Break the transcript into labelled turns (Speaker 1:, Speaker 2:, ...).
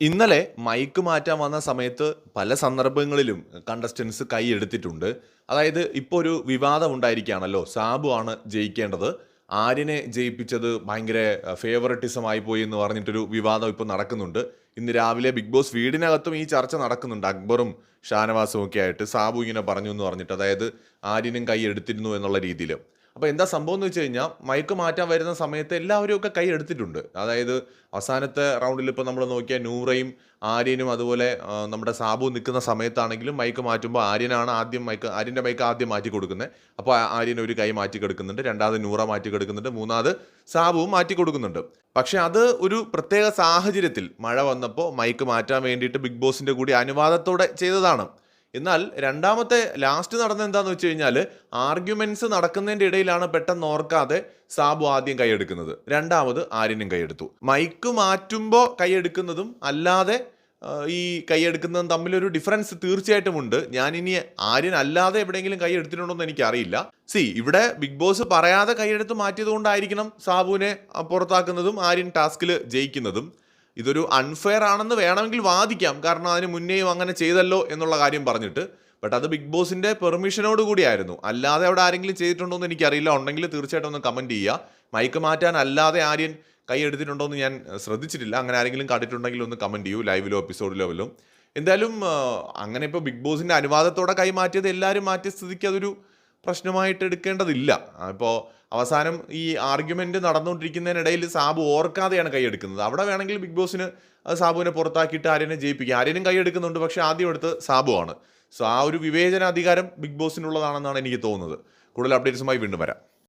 Speaker 1: ഇന്നലെ മൈക്ക് മാറ്റാൻ വന്ന സമയത്ത് പല സന്ദർഭങ്ങളിലും കണ്ടസ്റ്റൻസ് കൈ എടുത്തിട്ടുണ്ട്. അതായത് ഇപ്പോൾ ഒരു വിവാദം ഉണ്ടായിരിക്കുകയാണല്ലോ. സാബു ആണ് ജയിക്കേണ്ടത്. ആര്യനെ ജയിപ്പിച്ചത് ഭയങ്കര ഫേവററ്റിസമായി പോയി എന്ന് പറഞ്ഞിട്ടൊരു വിവാദം ഇപ്പോൾ നടക്കുന്നുണ്ട്. ഇന്ന് രാവിലെ ബിഗ് ബോസ് വീടിനകത്തും ഈ ചർച്ച നടക്കുന്നുണ്ട്. അക്ബറും ഷാനവാസും ഒക്കെ ആയിട്ട് സാബു ഇങ്ങനെ പറഞ്ഞു എന്ന് പറഞ്ഞിട്ട് അതായത് ആര്യനും കൈ എടുത്തിരുന്നു എന്നുള്ള രീതിയിൽ അപ്പോൾ എന്താ സംഭവം എന്ന് വെച്ച് കഴിഞ്ഞാൽ മയക്ക് മാറ്റാൻ വരുന്ന സമയത്ത് എല്ലാവരും ഒക്കെ കൈ എടുത്തിട്ടുണ്ട്. അതായത് അവസാനത്തെ റൗണ്ടിൽ ഇപ്പോൾ നമ്മൾ നോക്കിയാൽ നൂറയും ആര്യനും അതുപോലെ നമ്മുടെ സാബു നിൽക്കുന്ന സമയത്താണെങ്കിലും മൈക്ക് മാറ്റുമ്പോൾ ആര്യനാണ് ആദ്യം മൈക്ക് ആര്യന്റെ മൈക്ക് ആദ്യം മാറ്റി കൊടുക്കുന്നത് അപ്പോൾ ആര്യൻ ഒരു കൈ മാറ്റി കൊടുക്കുന്നുണ്ട്. രണ്ടാമത് നൂറ മാറ്റി കൊടുക്കുന്നുണ്ട്. മൂന്നാമത് സാബുവും മാറ്റി കൊടുക്കുന്നുണ്ട്. പക്ഷെ അത് ഒരു പ്രത്യേക സാഹചര്യത്തിൽ മഴ വന്നപ്പോൾ മൈക്ക് മാറ്റാൻ വേണ്ടിയിട്ട് ബിഗ് ബോസിന്റെ കൂടി അനുവാദത്തോടെ ചെയ്തതാണ്. എന്നാൽ രണ്ടാമത്തെ ലാസ്റ്റ് നടന്ന എന്താന്ന് വെച്ച് കഴിഞ്ഞാൽ ആർഗ്യുമെന്റ്സ് നടക്കുന്നതിന്റെ ഇടയിലാണ് പെട്ടെന്ന് ഓർക്കാതെ സാബു ആദ്യം കൈയെടുക്കുന്നത് രണ്ടാമത് ആര്യനും കൈയെടുത്തു മൈക്ക് മാറ്റുമ്പോൾ കൈയെടുക്കുന്നതും അല്ലാതെ ഈ കൈയെടുക്കുന്നതും തമ്മിലൊരു ഡിഫറൻസ് തീർച്ചയായിട്ടും ഉണ്ട്. ഞാൻ ഇനി ആര്യൻ അല്ലാതെ എവിടെയെങ്കിലും കൈ എടുത്തിട്ടുണ്ടോ എന്ന് എനിക്കറിയില്ല സി ഇവിടെ ബിഗ് ബോസ് പറയാതെ കൈയെടുത്ത് മാറ്റിയത് കൊണ്ടായിരിക്കണം സാബുവിനെ പുറത്താക്കുന്നതും ആര്യൻ ടാസ്കിൽ ജയിക്കുന്നതും. ഇതൊരു അൺഫെയർ ആണെന്ന് വേണമെങ്കിൽ വാദിക്കാം. കാരണം അതിന് മുന്നേയും അങ്ങനെ ചെയ്തല്ലോ എന്നുള്ള കാര്യം പറഞ്ഞിട്ട്. ബട്ട് അത് ബിഗ് ബോസിന്റെ പെർമിഷനോട് കൂടിയായിരുന്നു. അല്ലാതെ അവിടെ ആരെങ്കിലും ചെയ്തിട്ടുണ്ടോ എന്ന് എനിക്കറിയില്ല. ഉണ്ടെങ്കിൽ തീർച്ചയായിട്ടും ഒന്ന് കമന്റ് ചെയ്യുക. മൈക്ക് മാറ്റാൻ അല്ലാതെ ആര്യൻ കൈ എടുത്തിട്ടുണ്ടോ എന്ന് ഞാൻ ശ്രദ്ധിച്ചിട്ടില്ല. അങ്ങനെ ആരെങ്കിലും കണ്ടിട്ടുണ്ടെങ്കിൽ ഒന്ന് കമന്റ് ചെയ്യൂ ലൈവിലോ എപ്പിസോഡിലോ വല്ലോ എന്തായാലും അങ്ങനെ ഇപ്പോൾ ബിഗ് ബോസിന്റെ അനുവാദത്തോടെ കൈ മാറ്റിയത് എല്ലാവരും മാറ്റിയ സ്ഥിതിക്ക് അതൊരു പ്രശ്നമായിട്ട് എടുക്കേണ്ടതില്ല. ഇപ്പോൾ അവസാനം ഈ ആർഗ്യുമെന്റ് നടന്നുകൊണ്ടിരിക്കുന്നതിനിടയിൽ സാബു ഓർക്കാതെയാണ് കൈയെടുക്കുന്നത് അവിടെ വേണമെങ്കിൽ ബിഗ് ബോസിന് സാബുവിനെ പുറത്താക്കിയിട്ട് ആര്യനെ ജയിപ്പിക്കുക ആര്യനും കൈയെടുക്കുന്നുണ്ട് പക്ഷേ ആദ്യം എടുത്ത് സാബു ആണ്. സോ ആ ഒരു വിവേചന അധികാരം ബിഗ് ബോസിനുള്ളതാണെന്നാണ് എനിക്ക് തോന്നുന്നത്. കൂടുതൽ അപ്ഡേറ്റ്സുമായി വീണ്ടും വരാം.